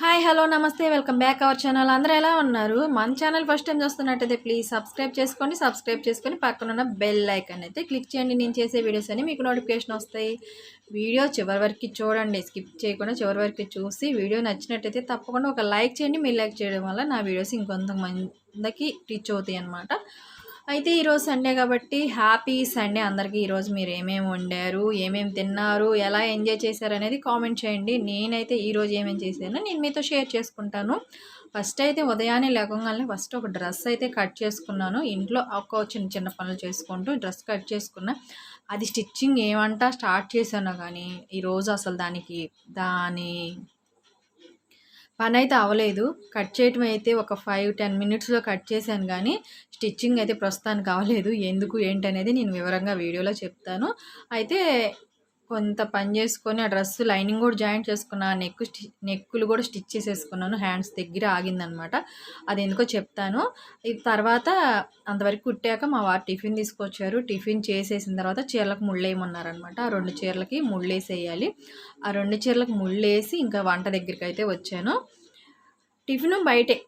Hi hello నమస్తే welcome back our channel అందరూ ఎలా ఉన్నారు? మన ఛానల్ ఫస్ట్ టైం చూస్తున్నట్టయితే ప్లీజ్ సబ్స్క్రైబ్ చేసుకోండి సబ్స్క్రైబ్ చేసుకొని పక్కన ఉన్న బెల్ ఐకాన్ అయితే క్లిక్ చేయండి. నేను చేసే వీడియోస్ అని మీకు నోటిఫికేషన్ వస్తాయి. వీడియో చివరి వరకు చూడండి. స్కిప్ చేయకుండా చివరి వరకు చూసి వీడియో నచ్చినట్టయితే తప్పకుండా ఒక లైక్ చేయండి. మీరు లైక్ చేయడం వల్ల నా వీడియోస్ ఇంకొంతమందికి రీచ్ అవుతాయి అనమాట అయితే ఈరోజు సండే కాబట్టి హ్యాపీ సండే. అందరికీ ఈరోజు మీరు ఏమేమి వండారు ఏమేమి తిన్నారు ఎలా ఎంజాయ్ చేశారు అనేది కామెంట్ చేయండి. నేనైతే ఈరోజు ఏమేమి చేశానో నేను మీతో షేర్ చేసుకుంటాను. ఫస్ట్ అయితే ఉదయాన్నే లేకుండానే ఫస్ట్ ఒక డ్రెస్ అయితే కట్ చేసుకున్నాను. ఇంట్లో ఒక చిన్న చిన్న పనులు చేసుకుంటూ డ్రెస్ కట్ చేసుకున్నా. అది స్టిచ్చింగ్ ఏమంటా స్టార్ట్ చేశాను కానీ ఈరోజు అసలు దానికి దాని పని అయితే అవ్వలేదు. కట్ చేయటం అయితే ఒక ఫైవ్ టెన్ మినిట్స్లో కట్ చేశాను కానీ స్టిచ్చింగ్ అయితే ప్రస్తుతానికి అవ్వలేదు. ఎందుకు ఏంటనేది నేను వివరంగా వీడియోలో చెప్తాను. అయితే కొంత పని చేసుకొని ఆ డ్రెస్ లైనింగ్ కూడా జాయింట్ చేసుకున్నా నెక్ స్టి నెక్కులు కూడా స్టిచ్ చేసేసుకున్నాను హ్యాండ్స్ దగ్గర ఆగిందనమాట. అది ఎందుకో చెప్తాను. ఇది తర్వాత అంతవరకు కుట్టాక మా వారు టిఫిన్ తీసుకొచ్చారు. టిఫిన్ చేసేసిన తర్వాత చీరలకు ముళ్ళేయమన్నారనమాట ఆ రెండు చీరలకి ముళ్ళేసేయాలి ఆ రెండు చీరలకు ముళ్ళేసి ఇంకా వంట దగ్గరికి అయితే వచ్చాను. టిఫిన్ బయటే.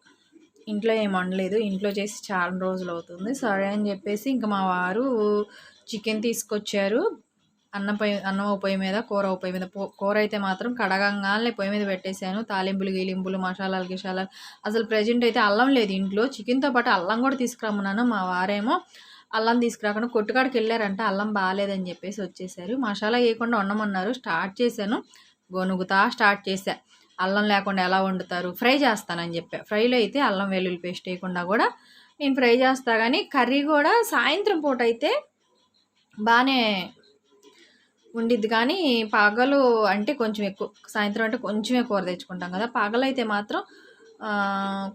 ఇంట్లో ఏం వండలేదు. ఇంట్లో చేసి చాలా రోజులు అవుతుంది. సరే అని చెప్పేసి ఇంకా మా వారు చికెన్ తీసుకొచ్చారు. అన్నం పొయ్యి అన్నం పొయ్యి మీద కూర పొయ్యి మీద. కూర అయితే మాత్రం కడగంగానే పొయ్యి మీద పెట్టేశాను. తాలింపులు గీలింపులు మసాలాలు గిషాలాలు అసలు ప్రజెంట్ అయితే అల్లం లేదు ఇంట్లో. చికెన్తో పాటు అల్లం కూడా తీసుకురమ్మన్నాను. మా వారేమో అల్లం తీసుకురాకుండా కొట్టుకాడికి వెళ్ళారంట. అల్లం బాగాలేదని చెప్పేసి వచ్చేసారు. మసాలా వేయకుండా వండమన్నారు. స్టార్ట్ చేశాను. గొనుగుతా స్టార్ట్ చేశా. అల్లం లేకుండా ఎలా వండుతారు? ఫ్రై చేస్తానని చెప్పా. ఫ్రైలో అయితే అల్లం వెల్లుల్లి పేస్ట్ వేయకుండా కూడా నేను ఫ్రై చేస్తా. కానీ కర్రీ కూడా సాయంత్రం పూట అయితే బాగానే ఉండిద్ది. కానీ పగలు అంటే కొంచెం ఎక్కువ సాయంత్రం అంటే కొంచెమే కూర తెచ్చుకుంటాం కదా. పాగలు అయితే మాత్రం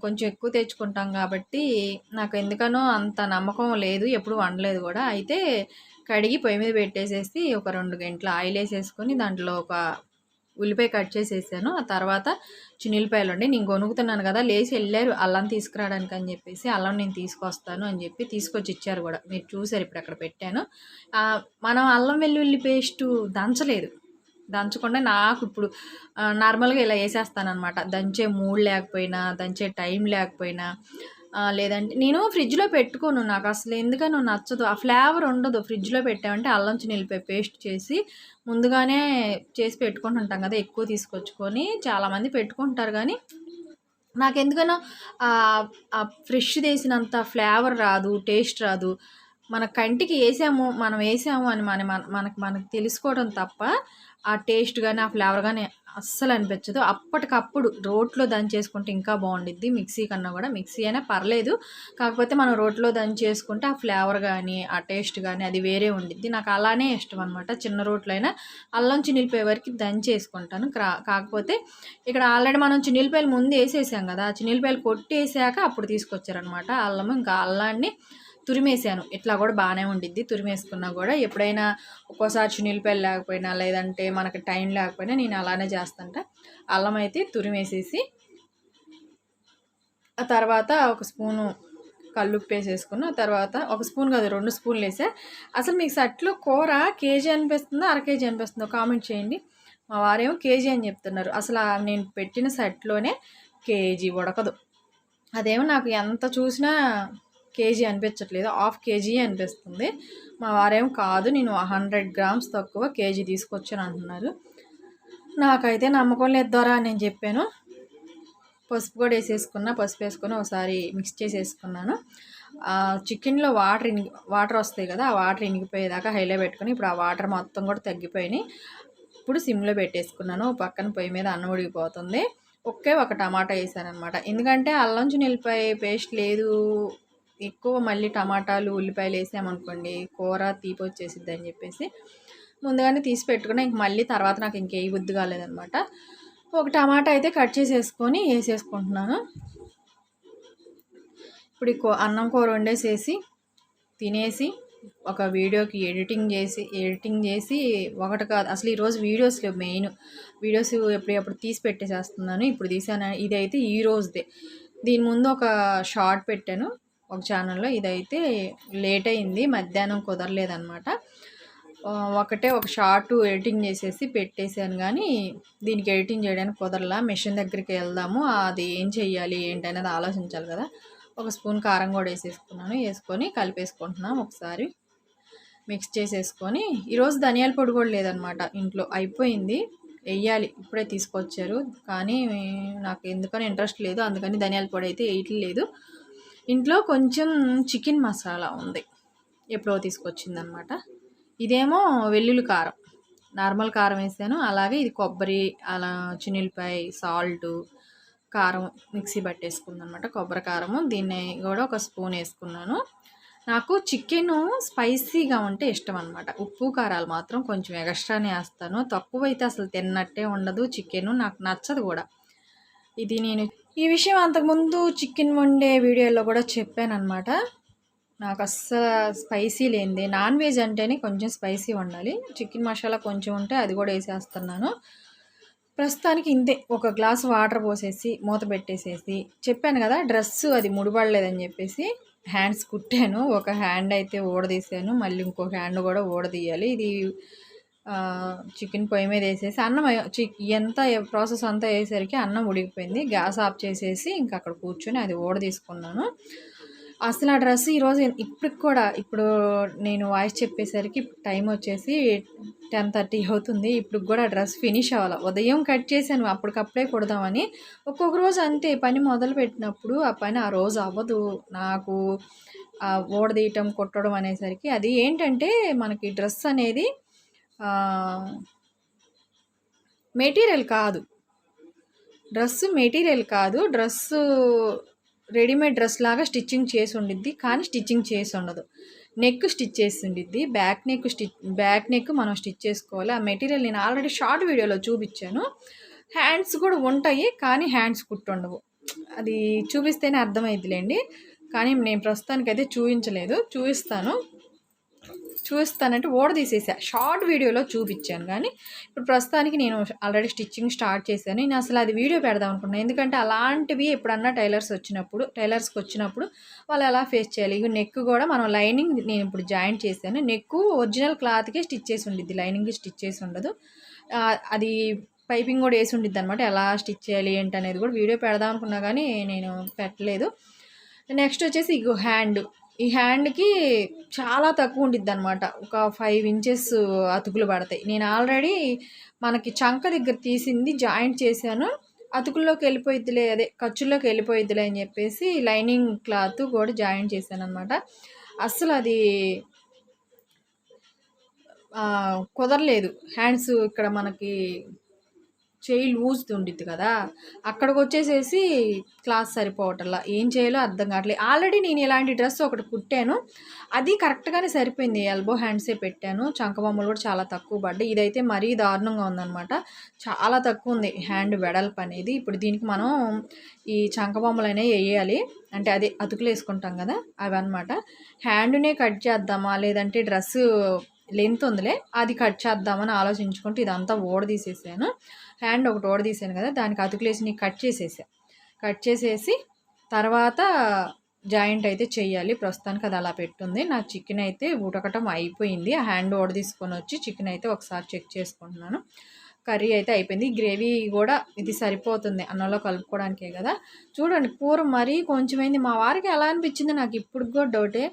కొంచెం ఎక్కువ తెచ్చుకుంటాం కాబట్టి నాకు ఎందుకనో అంత నమ్మకం లేదు ఎప్పుడు వండలేదు కూడా. అయితే కడిగి పొయ్యి మీద పెట్టేసేసి ఒక రెండు గంటలు ఆయిల్ వేసేసుకొని దాంట్లో ఒక ఉల్లిపాయ కట్ చేసేసాను. ఆ తర్వాత చిన్నిల్లిపాయలు ఉండి నేను కొనుక్కుతున్నాను కదా లేచి వెళ్ళారు. అల్లం తీసుకురావడానికి అని చెప్పేసి అల్లం నేను తీసుకొస్తాను అని చెప్పి తీసుకొచ్చి ఇచ్చారు కూడా. మీరు చూసారు ఇప్పుడు అక్కడ పెట్టాను. మనం అల్లం వెల్లుల్లి పేస్టు దంచలేదు. దంచకుండా నాకు ఇప్పుడు నార్మల్గా ఇలా వేసేస్తాను అనమాట దంచే మూడ్ లేకపోయినా దంచే టైం లేకపోయినా లేదంటే నేను ఫ్రిడ్జ్లో పెట్టుకోను నాకు అసలు ఎందుకనో నచ్చదు. ఆ ఫ్లేవర్ ఉండదు. ఫ్రిడ్జ్లో పెట్టామంటే అల్లం నిలిపే పేస్ట్ చేసి ముందుగానే చేసి పెట్టుకుంటుంటాం కదా ఎక్కువ తీసుకొచ్చుకొని చాలామంది పెట్టుకుంటారు కానీ నాకు ఎందుకనో ఫ్రెష్ వేసినంత ఫ్లేవర్ రాదు టేస్ట్ రాదు. మన కంటికి వేసాము మనం వేసాము అని మన మనకు మనకు తెలుసుకోవడం తప్ప ఆ టేస్ట్ కానీ ఆ ఫ్లేవర్ కానీ అస్సలు అనిపించదు అప్పటికప్పుడు రోట్లో దంచేసుకుంటే ఇంకా బాగుండిద్ది. మిక్సీ కన్నా కూడా మిక్సీ అయినా పర్లేదు. కాకపోతే మనం రోట్లో దంచేసుకుంటే ఆ ఫ్లేవర్ కానీ ఆ టేస్ట్ కానీ అది వేరే ఉండిద్ది. నాకు అలానే ఇష్టం అనమాట చిన్న రోట్లో అయినా అల్లం చినిలిపోయే వరకు దంచేసుకుంటాను కాకపోతే ఇక్కడ ఆల్రెడీ మనం చినిలిపాయలు ముందు వేసేసాం కదా చిన్నిలిపాయలు కొట్టేసాక అప్పుడు తీసుకొచ్చారనమాట అల్లము. ఇంకా అల్లాన్ని తురిమేసాను. ఇట్లా కూడా బాగానే ఉండిద్ది. తురిమేసుకున్నా కూడా ఎప్పుడైనా ఒక్కోసారి చునిల్లిపాయలు లేకపోయినా లేదంటే మనకి టైం లేకపోయినా నేను అలానే చేస్తాంట. అల్లం అయితే తురిమేసేసి ఆ తర్వాత ఒక స్పూను కల్లుప్పు వేసేసుకున్న తర్వాత ఒక స్పూన్ కాదు రెండు స్పూన్లు వేసా. అసలు మీకు సట్లు కూర కేజీ అనిపిస్తుందో? అర కేజీ అనిపిస్తుందో? కామెంట్ చేయండి. మా వారేమో కేజీ అని చెప్తున్నారు. అసలు నేను పెట్టిన సెట్లోనే కేజీ ఉడకదు. అదేమో నాకు ఎంత చూసినా కేజీ అనిపించట్లేదు. హాఫ్ కేజీ అనిపిస్తుంది. మా వారేం కాదు నేను హండ్రెడ్ గ్రామ్స్ తక్కువ కేజీ తీసుకొచ్చాను అంటున్నారు. నాకైతే నమ్మకం లేదు ద్వారా నేను చెప్పాను. పసుపు కూడా వేసేసుకున్నా పసుపు వేసుకొని ఒకసారి మిక్స్ చేసేసుకున్నాను. చికెన్లో వాటర్ ఇని వాటర్ వస్తాయి కదా ఆ వాటర్ ఇనిగిపోయేదాకా హైలో పెట్టుకుని ఇప్పుడు ఆ వాటర్ మొత్తం కూడా తగ్గిపోయినాయి. ఇప్పుడు సిమ్లో పెట్టేసుకున్నాను. పక్కన పొయ్యి మీద అన్నం ఉడికిపోతుంది. ఒకే ఒక టమాటా వేసాను అనమాట ఎందుకంటే అల్లం నిలిపాయ పేస్ట్ లేదు. ఎక్కువ మళ్ళీ టమాటాలు ఉల్లిపాయలు వేసామనుకోండి కూర తీపి వచ్చేసిద్ది అని చెప్పేసి ముందుగానే తీసి పెట్టుకుని ఇంక మళ్ళీ తర్వాత నాకు ఇంకే బుద్ధి కాలేదనమాట. ఒక టమాటా అయితే కట్ చేసేసుకొని వేసేసుకుంటున్నాను. ఇప్పుడు అన్నం కూర వండేసేసి తినేసి ఒక వీడియోకి ఎడిటింగ్ చేసి ఎడిటింగ్ చేసి ఒకటి కాదు అసలు ఈరోజు వీడియోస్ లేవు మెయిన్. వీడియోస్ ఎప్పుడప్పుడు తీసి పెట్టేసేస్తున్నాను ఇప్పుడు తీసాను ఇది అయితే ఈ రోజుదే. దీని ముందు ఒక షార్ట్ పెట్టాను. ఒక ఛానల్లో ఇదైతే లేట్ అయింది మధ్యాహ్నం కుదరలేదనమాట ఒకటే ఒక షార్ట్ ఎడిటింగ్ చేసేసి పెట్టేశాను కానీ దీనికి ఎడిటింగ్ చేయడానికి కుదరలా. మిషన్ దగ్గరికి వెళ్దాము అది ఏం చెయ్యాలి ఏంటనేది ఆలోచించాలి కదా. ఒక స్పూన్ కారం కూడా వేసేసుకున్నాను వేసుకొని కలిపేసుకుంటున్నాం ఒకసారి. మిక్స్ చేసేసుకొని ఈరోజు ధనియాల పొడి కూడా లేదనమాట ఇంట్లో అయిపోయింది. వెయ్యాలి ఇప్పుడే తీసుకొచ్చారు. కానీ నాకు ఎందుకని ఇంట్రెస్ట్ లేదు అందుకని ధనియాల పొడి అయితే వేయట్లేదు. ఇంట్లో కొంచెం చికెన్ మసాలా ఉంది. ఎప్పుడో తీసుకొచ్చిందనమాట. ఇదేమో వెల్లుల్లి కారం. నార్మల్ కారం వేసాను. అలాగే ఇది కొబ్బరి అలా చిన్నులపాయ సాల్ట్ కారం మిక్సీ పట్టేసుకుందనమాట. కొబ్బరి కారము. దీన్ని కూడా ఒక స్పూన్ వేసుకున్నాను. నాకు చికెను స్పైసీగా ఉంటే ఇష్టం అనమాట ఉప్పు కారాలు మాత్రం కొంచెం ఎక్స్ట్రానే వేస్తాను. తక్కువ అయితే అసలు తిన్నట్టే ఉండదు. చికెను నాకు నచ్చదు కూడా. ఇది నేను ఈ విషయం అంతకుముందు చికెన్ వండే వీడియోలో కూడా చెప్పాను అనమాట నాకు అస్సలు స్పైసీ లేనిది. నాన్ వెజ్ అంటేనే కొంచెం స్పైసీ ఉండాలి చికెన్ మసాలా కొంచెం ఉంటే అది కూడా వేసేస్తున్నాను. ప్రస్తుతానికి ఇంతే. ఒక గ్లాస్ వాటర్ పోసేసి మూత పెట్టేసేసి చెప్పాను కదా డ్రెస్ అది ముడిపడలేదని చెప్పేసి హ్యాండ్స్ కుట్టాను. ఒక హ్యాండ్ అయితే ఊడదీసాను మళ్ళీ ఇంకో హ్యాండ్ కూడా ఊడదీయాలి. ఇది చికెన్ పొయ్యి మీద వేసేసి అన్నం చిక్ ఎంత ప్రాసెస్ అంతా వేసేసరికి అన్నం ఉడికిపోయింది. గ్యాస్ ఆఫ్ చేసేసి ఇంకా అక్కడ కూర్చొని అది ఊడ తీసుకున్నాను. అసలు ఆ డ్రెస్ ఈరోజు ఇప్పటికి కూడా ఇప్పుడు నేను వాయిస్ చెప్పేసరికి టైం వచ్చేసి టెన్ థర్టీ అవుతుంది. ఇప్పుడు కూడా ఆ డ్రెస్ ఫినిష్ అవ్వాలి. ఉదయం కట్ చేశాను అప్పటికప్పుడే కుడదామని. ఒక్కొక్క రోజు అంతే పని మొదలు పెట్టినప్పుడు ఆ పని ఆ రోజు అవ్వదు. నాకు ఆ ఓడదీయటం కుట్టడం అనేసరికి అది ఏంటంటే మనకి డ్రెస్ అనేది మెటీరియల్ కాదు. డ్రెస్సు మెటీరియల్ కాదు. డ్రెస్సు రెడీమేడ్ డ్రెస్ లాగా స్టిచ్చింగ్ చేసి ఉండిద్ది కానీ స్టిచ్చింగ్ చేసి ఉండదు. నెక్ స్టిచ్ చేసి ఉండిద్ది. Back neck stitch back neck మనం స్టిచ్ చేసుకోవాలి. ఆ మెటీరియల్ నేను ఆల్రెడీ షార్ట్ వీడియోలో చూపించాను. హ్యాండ్స్ కూడా ఉంటాయి కానీ హ్యాండ్స్ కుట్టుండవు. అది చూపిస్తేనే అర్థమైద్దిలేండి. కానీ నేను ప్రస్తుతానికి అయితే చూపించలేదు చూపిస్తాను. చూస్తానంటే ఓడ తీసేసా. షార్ట్ వీడియోలో చూపించాను కానీ ఇప్పుడు ప్రస్తుతానికి నేను ఆల్రెడీ స్టిచ్చింగ్ స్టార్ట్ చేశాను. నేను అసలు అది వీడియో పెడదాం అనుకున్నాను ఎందుకంటే అలాంటివి ఎప్పుడన్నా టైలర్స్ వచ్చినప్పుడు టైలర్స్కి వచ్చినప్పుడు వాళ్ళు ఎలా ఫేస్ చేయాలి? ఇక నెక్ కూడా మనం లైనింగ్ నేను ఇప్పుడు జాయింట్ చేశాను. నెక్ ఒరిజినల్ క్లాత్కే స్టిచ్ చేసి ఉండిద్ది. లైనింగ్కి స్టిచ్ చేసి ఉండదు. అది పైపింగ్ కూడా వేసి ఉండిద్ది అనమాట ఎలా స్టిచ్ చేయాలి ఏంటి అనేది కూడా వీడియో పెడదాం అనుకున్నా కానీ నేను పెట్టలేదు. నెక్స్ట్ వచ్చేసి ఇగో హ్యాండ్. ఈ హ్యాండ్కి చాలా తక్కువ ఉండిద్ది అనమాట ఒక ఫైవ్ ఇంచెస్ అతుకులు పడతాయి. నేను ఆల్రెడీ మనకి చంక దగ్గర తీసింది జాయింట్ చేశాను. అతుకుల్లోకి వెళ్ళిపోయిద్దిలే అదే ఖర్చుల్లోకి వెళ్ళిపోయిద్దిలే అని చెప్పేసి లైనింగ్ క్లాత్ కూడా జాయింట్ చేశాను అనమాట అస్సలు అది కుదరలేదు. హ్యాండ్స్ ఇక్కడ మనకి చేయి లూజ్ ఉండిద్ది కదా అక్కడికి వచ్చేసేసి క్లాస్ సరిపోవటంలా. ఏం చేయాలో అర్థం కావట్లేదు ఆల్రెడీ నేను ఇలాంటి డ్రెస్ ఒకటి కుట్టాను. అది కరెక్ట్గానే సరిపోయింది. ఎల్బో హ్యాండ్సే పెట్టాను. చంకబొమ్మలు కూడా చాలా తక్కువ పడ్డాయి. ఇదైతే మరీ దారుణంగా ఉందన్నమాట. చాలా తక్కువ ఉంది. హ్యాండ్ వెడల్పు అనేది. ఇప్పుడు దీనికి మనం ఈ చంకబొమ్మలు అనేవి వేయాలి అంటే అదే అతుకులు వేసుకుంటాం కదా అవి అనమాట హ్యాండ్నే కట్ చేద్దామా? లేదంటే డ్రెస్సు లెంత్ ఉందిలే అది కట్ చేద్దామని ఆలోచించుకుంటూ ఇదంతా ఓడదీసేసాను. హ్యాండ్ ఒకటి ఓడదీసాను కదా దానికి అతుకులేసి కట్ చేసేసా. కట్ చేసేసి తర్వాత జాయింట్ అయితే చేయాలి ప్రస్తుతానికి అది అలా పెట్టుంది. నా చికెన్ అయితే ఉడకటం అయిపోయింది. ఆ హ్యాండ్ ఓడ తీసుకొని వచ్చి చికెన్ అయితే ఒకసారి చెక్ చేసుకుంటున్నాను. కర్రీ అయితే అయిపోయింది. గ్రేవీ కూడా ఇది సరిపోతుంది. అన్నంలో కలుపుకోవడానికే కదా. చూడండి కూర మరీ కొంచెమైంది. మా వారికి ఎలా అనిపించింది నాకు ఇప్పుడు కూడా డౌటే.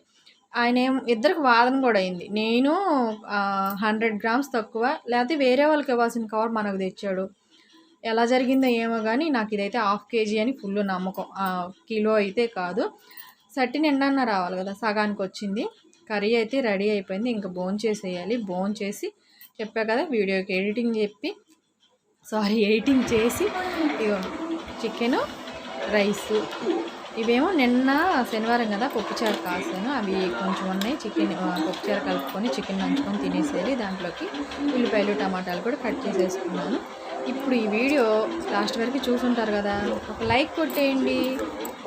ఆయన ఇద్దరికి వాదన కూడా అయింది. నేను హండ్రెడ్ గ్రామ్స్ తక్కువ లేకపోతే వేరే వాళ్ళకి ఇవ్వాల్సిన కవర్ మనకు తెచ్చాడు. ఎలా జరిగిందో ఏమో కానీ నాకు ఇదైతే హాఫ్ కేజీ అని ఫుల్ నమ్మకం. కిలో అయితే కాదు. సట్టి నిండన్న రావాలి కదా సగానికి వచ్చింది. కర్రీ అయితే రెడీ అయిపోయింది. ఇంకా బోన్ చేసేయాలి. బోన్ చేసి చెప్పా కదా వీడియోకి ఎడిటింగ్ చెప్పి సారీ ఎడిటింగ్ చేసి ఇగో చికెను రైస్. ఇవేమో నిన్న శనివారం కదా పప్పుచారు కాసాను. అవి కొంచెం ఉన్నాయి. చికెన్ పప్పుచారు కలుపుకొని చికెన్ నంచుకొని తినేసేది. దాంట్లోకి ఉల్లిపాయలు టమాటాలు కూడా కట్ చేసేసుకున్నాను. ఇప్పుడు ఈ వీడియో లాస్ట్ వరకు చూసుంటారు కదా. ఒక లైక్ కొట్టేయండి.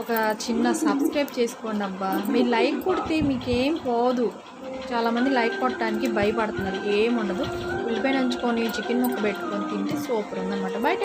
ఒక చిన్న సబ్స్క్రైబ్ చేసుకోండి అబ్బా. మీరు లైక్ కొడితే మీకేం పోదు. చాలామంది లైక్ కొట్టడానికి భయపడుతున్నారు. ఏముండదు ఉల్లిపాయ నంచుకొని చికెన్ ముక్క పెట్టుకొని తింటే సూపర్ ఉందన్నమాట. బయట